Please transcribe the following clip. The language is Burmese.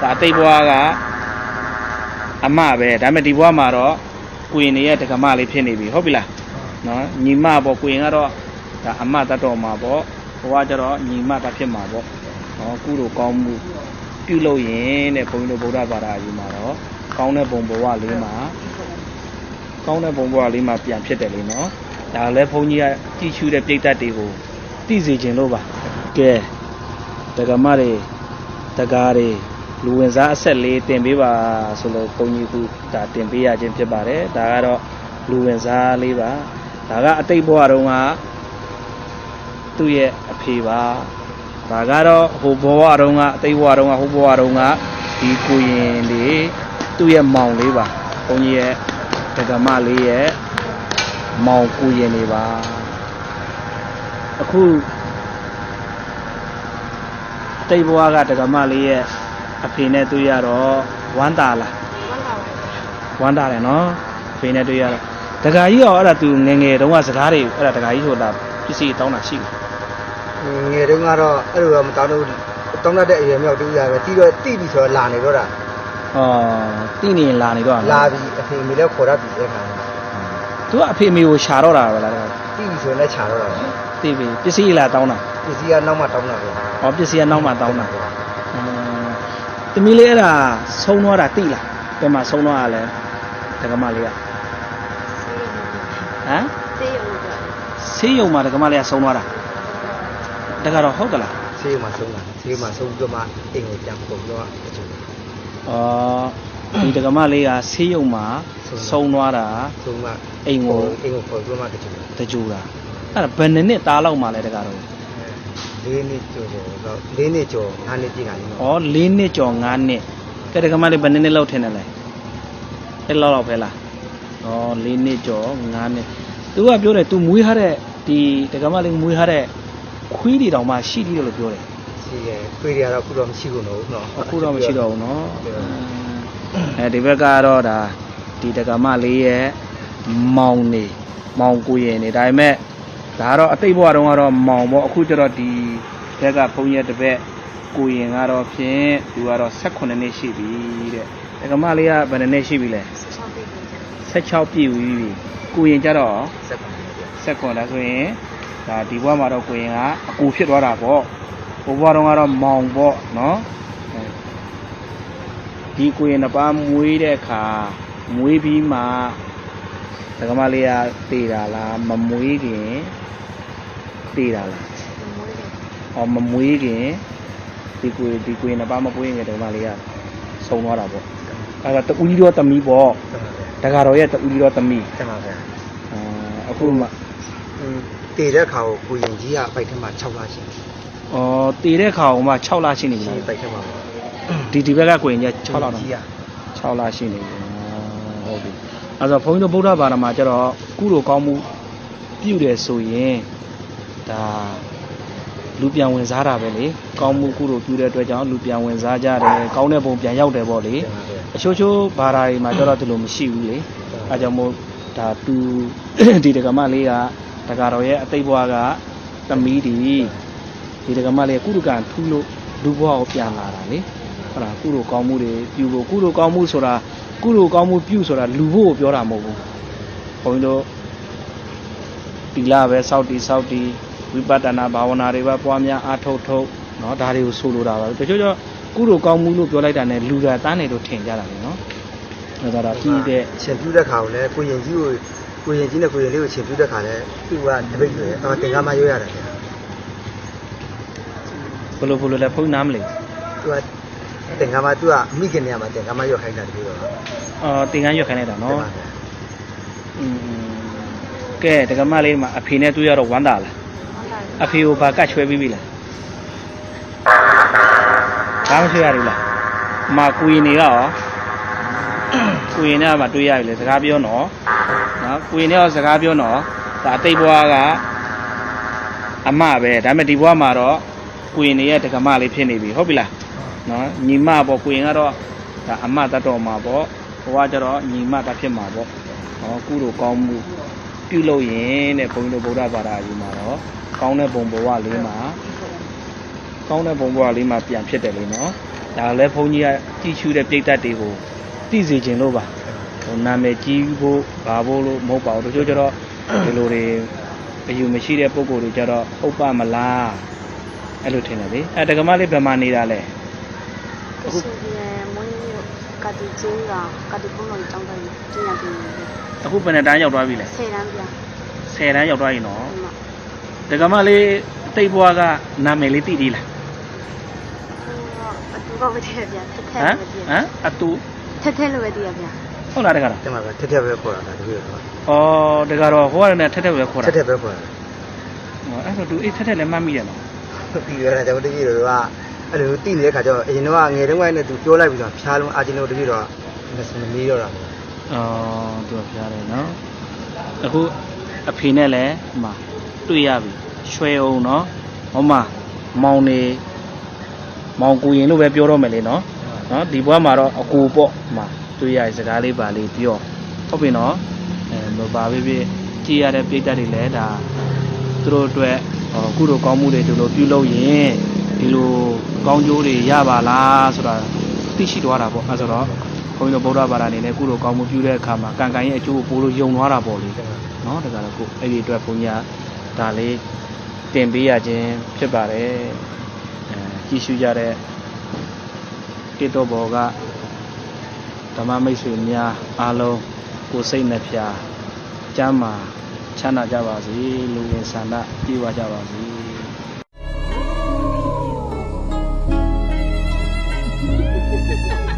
ဒါအတိတ်ဘဝကအမပဲဒါပေမဲ့ဒီဘဝမှာတော့ကိုရင်နေရဲ့တက္ကမလေးဖြစ်နေပြီဟုတ်ပြီလားနော်ညီမပေါ့ကိုရင်ကတော့ဒါအမတတ်တော်မှာပေါ့ဘဝကျတော့ညီမတတ်ဖြစ်မှာပေါ့နော်ကုလိုကောင်းမှုပြုလို့ရင်တဲ့ဘုန်းကြီးတို့ဗုဒ္ဓဘာသာကြီးမှာတော့ကောင်းတဲ့ဘုံဘဝလေးမှာကောင်းတဲ့ဘုံဘဝလေးမှာပြန်ဖြစ်တယ်လေနော်ဒါလည်းဘုန်းကြီးကကြည်ချူတဲ့ပြိတ္တတွေကိုသိစေခြင်းလို့ပါကဲတက္ကမတွေတက္ကားတွေ လူဝင်စားအဆက်လေးတင်ပေးပါဆိုလို့ဘုန်းကြီးကဒါတင်ပေးရခြင်းဖြစ်ပါတယ်ဒါကတော့လူဝင်စားလေးပါဒါကအတိတ်ဘဝတုန်းကသူ့ရဲ့အဖေပါဒါကတော့ဟိုဘဝတုန်းကအသိဘဝတုန်းကဟိုဘဝတုန်းကဒီကိုရင်လေးသူ့ရဲ့မောင်လေးပါဘုန်းကြီးရဲ့ဒကမလေးရဲ့မောင်ကိုရင်လေးပါအခုအသိဘဝကဒကမလေးရဲ့ အဖေနဲ့တွေ့ရတော့ဝမ်းတာလားဝမ်းတာတယ်နော်အဖေနဲ့တွေ့ရတော့ဒကာကြီးရောအဲ့ဒါသူငယ်ငယ်တုန်းကစကားတွေအဲ့ဒါဒကာကြီးဆိုတာပစ္စည်းတောင်းတာရှိတယ်ငယ်တုန်းကတော့အဲ့လိုတော့မတောင်းတော့ဘူးတောင်းတတ်တဲ့အရွယ်မြောက်တူရပဲတီးတော့တိပြီဆိုတော့လာနေတော့တာအော်တိနေရင်လာနေတော့လာပြီအဖေမိလည်းခေါ်တတ်ပြီအဲ့ခါသူကအဖေမေကိုရှာတော့တာပဲလားတကယ်တိပြီဆိုရင်လည်းခြာတော့တာသိပြီပစ္စည်းလာတောင်းတာပစ္စည်းကနောက်မှတောင်းတာပဲဟောပစ္စည်းကနောက်မှတောင်းတာအင်း တမီးလေးအဲ့ဒါဆုံးသွားတာတိလားဘယ်မှာဆုံးသွားတာလဲဒကမလေးကဟမ်ဆေးရုံမှာဒကမလေးကဆုံးသွားတာတကတော့ဟုတ်ကလားဆေးရုံမှာဆုံးတာဆေးရုံမှာဆုံးပြီးတော့မှအိမ်ကိုပြန်ပုံတော့အကျိုးအော်ဒီဒကမလေးကဆေးရုံမှာဆုံးသွားတာဆုံးမှအိမ်ကိုအိမ်ကိုခေါ်ပြီးတော့မှအကျိုးတကြူတာအဲ့ဒါဘယ်နှစ်နှစ်သားလောက်မှလဲတကတော့ ၄နှစ်ကျော်ကျော်တော့၄နှစ်ကျော်၅နှစ်ပြည့်တာလေ။ဩ၄နှစ်ကျော်၅နှစ်ကဲတက္ကမလေးဘယ်နှစ်နှစ်လောက်ထင်တယ်လဲ။အဲ့လောက်လောက်ပဲလား။ဩ၄နှစ်ကျော်၅နှစ်။ तू ကပြောတယ် तू မွေးထားတဲ့ဒီတက္ကမလေးမွေးထားတဲ့ခွေးတွေတောင်မှရှိသေးတယ်လို့ပြောတယ်။ရှိတယ်ခွေးတွေကတော့အခုတော့မရှိဘူးနော်။အခုတော့မရှိတော့ဘူးနော်။အဲဒီဘက်ကတော့ဒါဒီတက္ကမလေးရဲ့မောင်နေမောင်ကိုရင်နေဒါပေမဲ့ ဒါကတော့အတိတ်ဘဝတုန်းကတော့မောင်ပေါ့အခုကျတော့ဒီဘက်ကဘုန်းကြီးရဲ့တစ်ပက်ကိုရင်ကတော့ဖြင့်သူကတော့18နှစ်ရှိပြီတဲ့ဒကမလေးကဘယ်နှစ်နှစ်ရှိပြီလဲ16ပြည့်ပြီကိုရင်ကျတော့ဆက်ပါမယ်16ဒါဆိုရင်ဒါဒီဘဝမှာတော့ကိုရင်ကအကူဖြစ်သွားတာပေါ့ဘိုးဘွားတုန်းကတော့မောင်ပေါ့နော်အဲဒီကိုရင်တစ်ပါးမွေးတဲ့အခါမွေးပြီးမှ ဒကမလေးကတည်တာလားမမွေးခင်တည်တာလားဟောမမွေးခင်ဒီကိုဒီကိုရင်တစ်ပါးမပွေးခင်ဒကမလေးကဆုံးသွားတာပေါ့အဲဒါတူကြီးတော့တမီးပေါ့ဆက်ပါမယ်ဒကာတော်ရဲ့တူကြီးတော့တမီးဆက်ပါမယ်အာအခုမှတည်တဲ့ခါကိုကိုရင်ကြီးကပိုက်ထက်မှာ6လရှိတယ်။အော်တည်တဲ့ခါအောင်မှ6လရှိနေပြီရှိလားပိုက်ထက်မှာ။ဒီဒီဘက်ကကိုရင်ကြီး6လတော့ကြီးက6လရှိနေပြီ။ဟုတ်ပြီ။ အဲဆိုဘုန်းကြီးတို့ဗုဒ္ဓဘာသာမှာကျတော့ကုလိုကောင်းမှုပြုတယ်ဆိုရင်ဒါလူပြန်ဝင်စားတာပဲလေ။ကောင်းမှုကုလိုပြုတဲ့အတွက်ကြောင့်လူပြန်ဝင်စားကြတယ်။ကောင်းတဲ့ပုံပြန်ရောက်တယ်ပေါ့လေဆက်ပါမယ်။အချို့ချို့ဘာသာတွေမှာကျတော့ဒီလိုမရှိဘူးလေ။အဲကြောင့်မို့ဒါသူဒီဒကမလေးကဒကာတော်ရဲ့အတိတ်ဘဝကသမီးဒီဒီတက္ကမလေးကုသကံထူးလို့လူဘဝကိုပြန်လာတာလေဟုတ်လားကုလိုကောင်းမှုတွေပြုဖို့ကုလိုကောင်းမှုဆိုတာ ကုလိုကောင်းမှုပြုဆိုတာလူဘို့ကိုပြောတာမဟုတ်ဘူးဘုန်းကြီးတို့တီလာပဲစောက်တီစောက်တီဝိပဿနာဘာဝနာတွေပဲပွားများအားထုတ်ထုတ်เนาะဒါတွေကိုဆိုလိုတာပါပဲတချို့ကျတော့ကုလိုကောင်းမှုလို့ပြောလိုက်တာ ਨੇ လူတာတန်းနေလို့ထင်ကြတာလေเนาะဒါတော့ဒါပြီးတဲ့ ရှင်ပြူတဲ့ခါကိုလည်းကိုရင်ကြီးကိုကိုရင်ကြီးနဲ့ကိုရင်လေးကိုရှင်ပြူတဲ့ခါလည်းသူကတပိတ်ပဲအော်တင်ကားမရွေးရတယ်ဗျာ ဘယ်လိုဘယ်လိုလဲဖုန်းနားမလဲ သူက တင်ကမ်းမသူကမိခင်နေရာမှာတင်ကမ်းမရွက်ခိုင်းတာတကယ်တော့အော်တင်ကမ်းရွက်ခိုင်းလိုက်တာနော်อืมကဲတကမလေးမှာအဖေနဲ့တွေ့ရတော့ဝမ်းသာလားအဖေကိုဘာကတ်ချွဲပြီးပြီလားဘာမချွဲရဘူးလားအမကိုရင်နေကရောကိုရင်နဲ့မှတွေ့ရပြီလေစကားပြောနော်နော်ကိုရင်နဲ့ရောစကားပြောနော်ဒါအတိတ်ဘဝကအမပဲဒါပေမဲ့ဒီဘဝမှာတော့ကိုရင်နေရဲ့တကမလေးဖြစ်နေပြီဟုတ်ပြီလား နော်ညီမပေါ့ကိုရင်ကတော့ဒါအမတတ်တော်မှာပေါ့ဘဝကျတော့ညီမတတ်ဖြစ်မှာပေါ့ဟောကုလိုကောင်းမှုပြုလို့ရင်တဲ့ဘုန်းကြီးတို့ဗုဒ္ဓဘာသာကြီးမှာတော့ကောင်းတဲ့ဘုံဘဝလေးမှာကောင်းတဲ့ဘုံဘဝလေးမှာပြန်ဖြစ်တယ်လေနော်ဒဒါလည်းဘုန်းကြီးကကြည်ချူတဲ့ပြိတ္တတွေကိုသိစေခြင်းလို့ပါဟိုနာမည်ကြီးဖို့ဘာဖို့လို့မဟုတ်ပါဘူးတချို့ကျတော့ဒီလိုတွေအယူမရှိတဲ့ပုံကိုယ်တွေကျတော့ဟုတ်ပါမလားအဲ့လိုထင်တယ်လေအဲတက္ကမလေးဘယ်မှာနေတာလဲ ကရှိပြည်မွေးမြို့ကတိချင်းကကတိကုန်းတော်ကျောင်းတိုင်းကျင်းရပြည်နယ်အခုဘယ်နှစ်တန်းရောက်သွားပြီလဲဆယ်တန်းပြ10တန်းရောက်သွားပြီနော်ဒီမှာတက္ကမလေးတိတ်ဘွားကနာမည်လေးသိသေးလားအတူကပဲတည်းပြထက်ထဟက်မ်လို့ပဲဟမ်အတူထက်ထက်လို့ပဲတည်းပြဟုတ်လားတက္ကရာတင်မှာပဲထက်ထက်ပဲခေါ်တာဒါတပည့်တော်ဩတက္ကရာဟိုကနေထက်ထက်ပဲခေါ်ထတာက်ထက်ပဲခေါ်တာဟောအဲ့တော့သူအေးထက်ထက်လည်းမှတ်မိတယ်နော်ပြီးရတာကျွန်တော်တပည့်တော်က အဲ့လိုတိနေတဲ့ခါကျတော့အရင်တော့ငယ်တုန်းကလည်းသူပြောလိုက်ပြီးတော့ဖျားလုံးအာဂျင်တို့တပည့်တော်ကမမီးတော့တာဩသူကဖျားတယ်နော်အခုအဖေနဲ့လည်းဟိုမှာတွေ့ရပြီရွှဲအောင်နော်ဟောမှာမောင်နေမောင်ကူရင်လို့ပဲပြောတော့မယ်လေနော်နော်ဒီဘွားမှာတော့အကူပေါ့ဟိုမှာတွေ့ရတဲ့စကားလေးပါလေးပြောဟုတ်ပြီနော်အဲမပါပဲပြကြည်ရတဲ့ပြိတ္တတွေလည်းဒါသူတို့အတွက်ဟောကုသိုလ်ကောင်းမှုတွေဒီလိုပြုလုပ်ရင်ဒီလို ကောင်းကျိုးတွေရပါလားဆိုတာသိရှိသွားတာပေါ့အဲဆိုတော့ဘုန်းကြီးတို့ဗုဒ္ဓဘာသာအနေနဲ့ကုသိုလ်ကောင်းမှုပြုတဲ့အခါမှာကံကံရဲ့အကျိုးကိုပိုလို့ယုံသွားတာပေါ့လေနော်ဒါကြတော့ကိုအဲ့ဒီအတွက်ဘုန်းကြီးကဒါလေးတင်ပေးရခြင်းဖြစ်ပါတယ်အဲကြည့်ရှုကြတဲ့တိတောဘောကဓမ္မမိတ်ဆွေများအားလုံးကိုယ်စိတ်နှဖျားကျမ်းမာချမ်းသာကြပါစေလူငယ်ဆန္ဒပြေဝကြပါစေ Ha ha ha!